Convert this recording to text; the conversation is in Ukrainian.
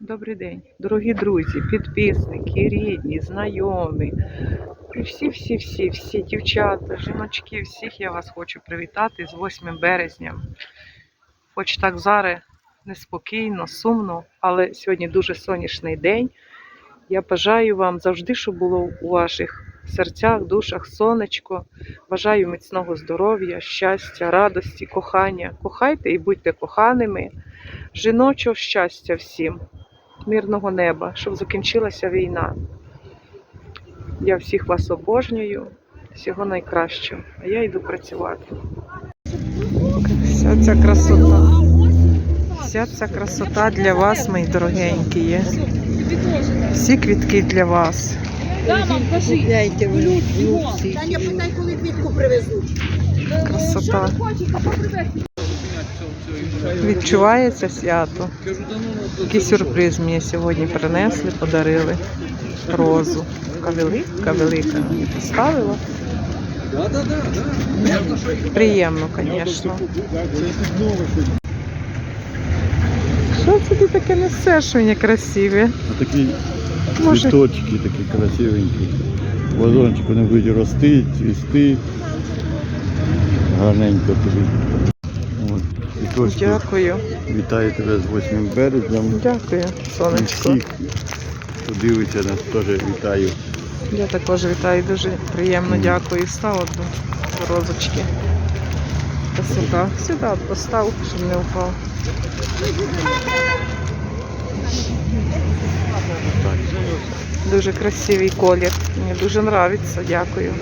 Добрий день, дорогі друзі, підписники, рідні, знайомі. І всі, всі, всі, всі дівчата, жіночки, всіх я вас хочу привітати з 8 березня. Хоч так зараз неспокійно, сумно, але сьогодні дуже сонячний день. Я бажаю вам завжди, щоб було у ваших серцях, душах сонечко. Бажаю міцного здоров'я, щастя, радості, кохання. Кохайте і будьте коханими. Жіночого щастя всім, мирного неба, щоб закінчилася війна. Я всіх вас обожнюю, всього найкращого. А я йду працювати. Вся ця красота. Вся ця красота для вас, мої дорогенькі. Всі квітки для вас. Да, мам, кажи. Купляйте ви. Люд. Таня, питай, коли квітку привезуть. Красота. Що ви хочете, хто привезти? Відчувається свято. Такий сюрприз мені сьогодні принесли, подарили розу. Така велика, велика. Поставила. Приємно, звісно. Що це ти таке несеш мені красиве? Такі Може- цвіточки такі красивенькі. Вазончик вони будуть рости, цвісти. Гарненько тобі. От, цвіточки. Дякую. Вітаю тебе з 8 березням. Дякую, сонечко. всіх, хто дивиться нас, теж вітаю. Я також вітаю, дуже приємно, дякую. Став одну розочки. Та сюди, сюди постав, щоб не впав. Дуже красивий колір. Мені дуже подобається, дякую.